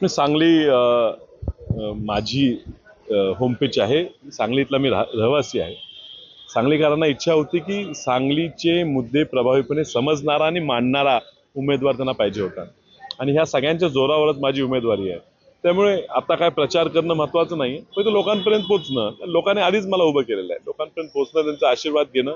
मी सांगली माझी होमपेज आहे. सांगलीतला मी राह रहिवासी आहे. सांगलीकरांना इच्छा होती की सांगलीचे मुद्दे प्रभावीपणे समजणारा आणि मांडणारा उमेदवार त्यांना पाहिजे होता. आणि ह्या सगळ्यांच्या जोरावरच माझी उमेदवारी आहे. त्यामुळे आता काय प्रचार करणं महत्त्वाचं नाही पण ते लोकांपर्यंत पोचणं लोकांनी आधीच मला उभं केलेलं आहे. लोकांपर्यंत पोचणं त्यांचा आशीर्वाद घेणं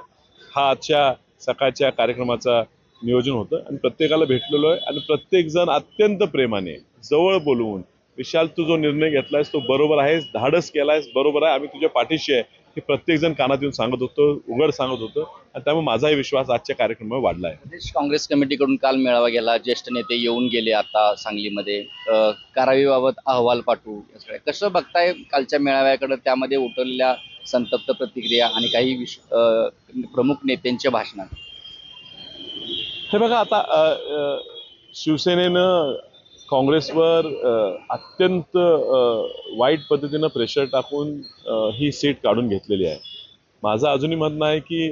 हा आजच्या सकाळच्या कार्यक्रमाचा नियोजन होतं आणि प्रत्येकाला भेटलेलो आहे आणि प्रत्येकजण अत्यंत प्रेमाने जवळ बोलवून विशाल तू जो निर्णय घेतलायस तो बरोबर आहेस धाडस केलायस बरोबर आहे आम्ही तुझ्या पाठीशी आहे हे प्रत्येकजण कानात येऊन सांगत होतो उघड सांगत होतं आणि त्यामुळे माझाही विश्वास आजच्या कार्यक्रमावर वाढला आहे. प्रदेश काँग्रेस कमिटीकडून काल मेळावा गेला ज्येष्ठ नेते येऊन गेले आता सांगलीमध्ये. कारवाईबाबत अहवाल पाठवू कसं बघताय कालच्या मेळाव्याकडे? त्यामध्ये उठवलेल्या संतप्त प्रतिक्रिया आणि काही प्रमुख नेत्यांच्या भाषणात. हे बघा आता शिवसेनेनं काँग्रेसवर अत्यंत वाईट पद्धतीनं प्रेशर टाकून ही सीट काढून घेतलेली आहे. माझं अजूनही म्हणणं आहे की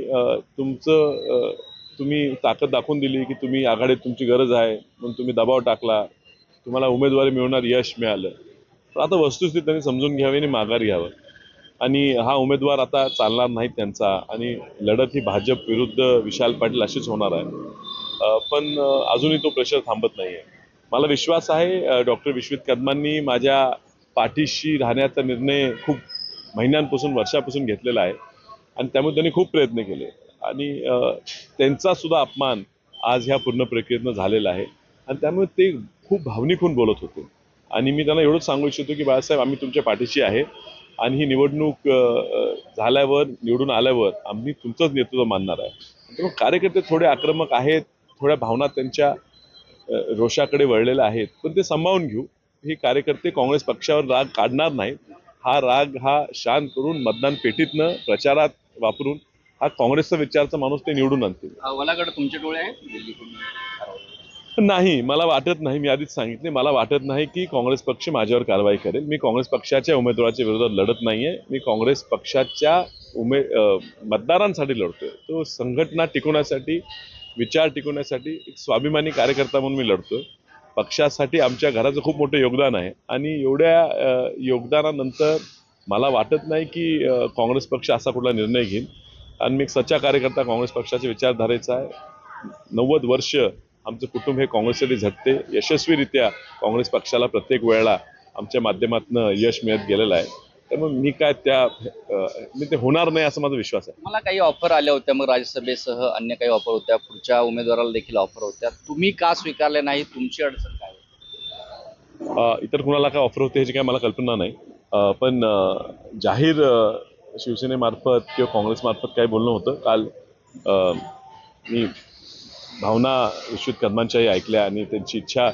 तुमचं तुम्ही ताकद दाखवून दिली की तुम्ही आघाडीत तुमची गरज आहे म्हणून तुम्ही दबाव टाकला तुम्हाला उमेदवारी मिळवणार यश मिळालं. तर आता वस्तुस्थिती त्यांनी समजून घ्यावी आणि माघार घ्यावं. आणि हा उमेदवार आता चालणार नाही त्यांचा आणि लढत ही भाजप विरुद्ध विशाल पाटील अशीच होणार आहे. पण अजूनही तो प्रेशर थांबत नाही आहे मला विश्वास आहे डॉक्टर विश्वित कदमांनी माझ्या पाठीशी राहण्याचा निर्णय खूप महिन्यांपासून वर्षापासून घेतलेला आहे. आणि त्यामुळे त्यांनी खूप प्रयत्न केले. आणि त्यांचासुद्धा त्यांचा सुद्धा अपमान आज ह्या पूर्ण प्रक्रियेतनं झालेला आहे. आणि त्यामुळे ते खूप भावनिक होऊन बोलत होते. आणि मी त्यांना एवढंच सांगू इच्छितो की बाळासाहेब आम्ही तुमच्या पाठीशी आहे. आणि ही निवडणूक झाल्यावर निवडून आल्यावर आम्ही तुमचंच नेतृत्व मानणार आहे. त्यामुळे कार्यकर्ते थोडे आक्रमक आहेत. थोड्या भावना त्यांच्या रोषाकडे वळलेल्या आहेत. पण ते सांभाळून घेऊ. हे कार्यकर्ते काँग्रेस पक्षावर राग काढणार नाहीत. हा राग हा शांत करून मतदान पेटीतनं प्रचारात वापरून हा काँग्रेसचा विचारचा माणूस ते निवडून आणतील. तुमचे डोळे नाही मला वाटत नाही. मी आधीच सांगितले मला वाटत नाही की काँग्रेस पक्ष माझ्यावर कारवाई करेल. मी काँग्रेस पक्षाच्या उमेदवाराच्या विरोधात लढत नाहीये. मी काँग्रेस पक्षाच्या उमे मतदारांसाठी लढतोय. तो संघटना टिकवण्यासाठी विचार टिकवण्यासाठी एक स्वाभिमानी कार्यकर्ता म्हणून मी लढतोय. पक्षासाठी आमच्या घराचं खूप मोठं योगदान आहे. आणि एवढ्या योगदानानंतर मला वाटत नाही की काँग्रेस पक्ष असा कुठला निर्णय घेईल. आणि मी एक सच्चा कार्यकर्ता काँग्रेस पक्षाच्या विचारधारेचा आहे. नव्वद वर्ष आमचं कुटुंब हे काँग्रेससाठी झटते. यशस्वीरित्या काँग्रेस पक्षाला प्रत्येक वेळेला आमच्या माध्यमातून यश मिळत गेलेलं आहे. त्यामुळे मी काय त्या मी ते होणार नाही असा माझा विश्वास आहे. मला काही ऑफर आल्या होत्या मग राज्यसभेसह अन्य काही ऑफर होत्या पुढच्या उमेदवाराला देखील ऑफर होत्या. तुम्ही का स्वीकारले नाही? तुमची अडचण काय इतर कुणाला काय ऑफर होते ह्याची काय मला कल्पना नाही. पण जाहीर शिवसेनेमार्फत किंवा काँग्रेसमार्फत काय बोलणं होतं. काल मी भावना विश्वित कदमांच्याही ऐकल्या आणि त्यांची इच्छा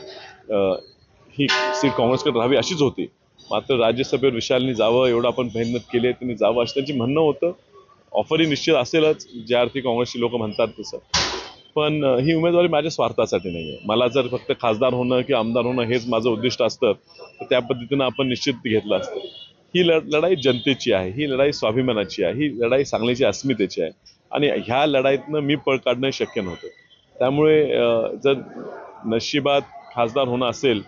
ही सीट काँग्रेसकडे राहावी अशीच होती. मात्र राज्यसभेवर विशालनी जावं एवढं आपण मेहनत केली आहे त्यांनी जावं असं त्यांची म्हणणं होतं. ऑफरही निश्चित असेलच ज्या अर्थी काँग्रेसची लोक म्हणतात तसं पण ही उमेदवारी माझ्या स्वार्थासाठी नाही आहे मला जर फक्त खासदार होणं किंवा आमदार होणं हेच माझं उद्दिष्ट असतं तर त्या पद्धतीनं आपण निश्चित घेतलं असतं. ही लढ लढाई जनतेची आहे ही लढाई स्वाभिमानाची आहे ही लढाई सांगलीची अस्मितेची आहे. आणि ह्या लढाईतनं मी पळ काढणं शक्य नव्हतं. त्यामुळे जर नशिबात खासदार होणं असेल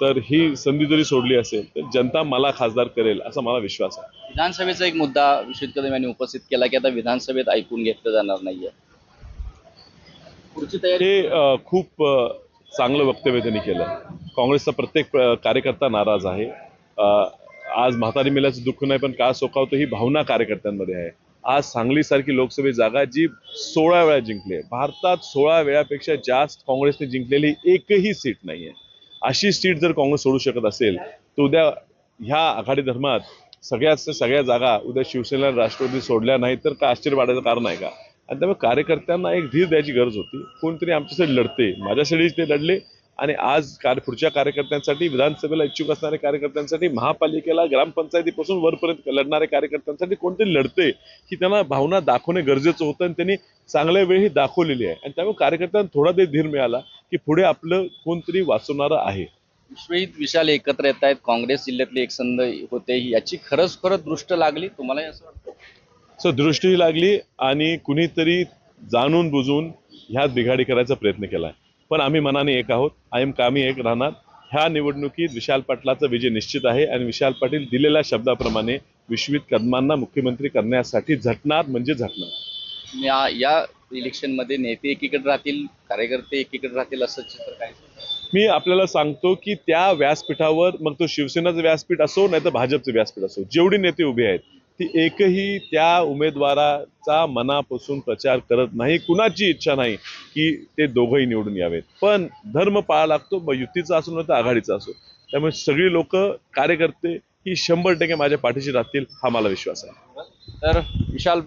तर ही संधी जरी सोडली असेल तर जनता मला खासदार करेल असा मला विश्वास आहे. विधानसभेचा एक मुद्दा विश्वित कदम यांनी उपस्थित केला की आता विधानसभेत ऐकून घेतलं जाणार नाहीये. पुढची तयारी? हे खूप चांगलं वक्तव्य त्यांनी केलं. काँग्रेसचा प्रत्येक कार्यकर्ता नाराज आहे. आज म्हातारी मेल्याचं दुःख नाही पण का सोकावतं ही भावना कार्यकर्त्यांमध्ये आहे. आज सांगलीसारखी लोकसभेची जागा जी सोळा वेळा जिंकली आहे. भारतात सोळा वेळापेक्षा जास्त काँग्रेसने जिंकलेली एकही सीट नाही आहे अशी सीट जर काँग्रेस सोडू शकत असेल तर उद्या ह्या आघाडी धर्मात सगळ्याच सगळ्या जागा उद्या शिवसेना राष्ट्रवादी सोडल्या नाही तर का आश्चर्य वाढायचं कारण आहे का? आणि त्यामुळे कार्यकर्त्यांना एक धीर द्यायची गरज होती. कोणतरी आमच्यासाठी लढते माझ्यासाठी ते लढले आणि आज कार पुढच्या कार्यकर्त्यांसाठी विधानसभेला इच्छुक असणाऱ्या कार्यकर्त्यांसाठी महापालिकेला ग्रामपंचायतीपासून वरपर्यंत लढणाऱ्या कार्यकर्त्यांसाठी कोणतरी लढते ही त्यांना भावना दाखवणे गरजेचं होतं आणि त्यांनी चांगल्या वेळी दाखवलेली आहे. आणि त्यामुळे कार्यकर्त्यांना थोडा ते धीर मिळाला. की पुढे आपलं कोणतरी वाचवणारं आहे. विश्वहित विशाल एकत्र येत आहेत. काँग्रेस जिल्ह्यातली एक संध होते. याची खरंच खरंच दृष्ट लागली. तुम्हाला असं वाटतं? सो दृष्टीही लागली आणि कुणीतरी जाणून बुजून ह्यात बिघाडी करायचा प्रयत्न केला पण आम्ही मनाने एक आहोत. कायम कामी एक राहणार. ह्या निवडणुकीत विशाल पाटलाचा विजय निश्चित आहे आणि विशाल पाटील दिलेल्या शब्दाप्रमाणे विश्वित कदमांना मुख्यमंत्री करण्यासाठी झटणार म्हणजे झटणार. या या इलेक्शनमध्ये नेते एकीकडे राहतील कार्यकर्ते एकीकडे राहतील असं चित्र काय? मी आपल्याला सांगतो की त्या व्यासपीठावर मग तो शिवसेनाचं व्यासपीठ असो नाही तर भाजपचं व्यासपीठ असो जेवढी नेते उभे आहेत ती एकही त्या उमेदवाराचा मनापासून प्रचार करत नाही. कुणाची इच्छा नाही की ते दोघंही निवडून यावेत. पण धर्म पाळा लागतो मग युतीचा असो नाही तर आघाडीचा असो. त्यामुळे सगळी लोक कार्यकर्ते ही शंभर टक्के माझ्या पाठीशी राहतील हा मला विश्वास आहे. तर विशाल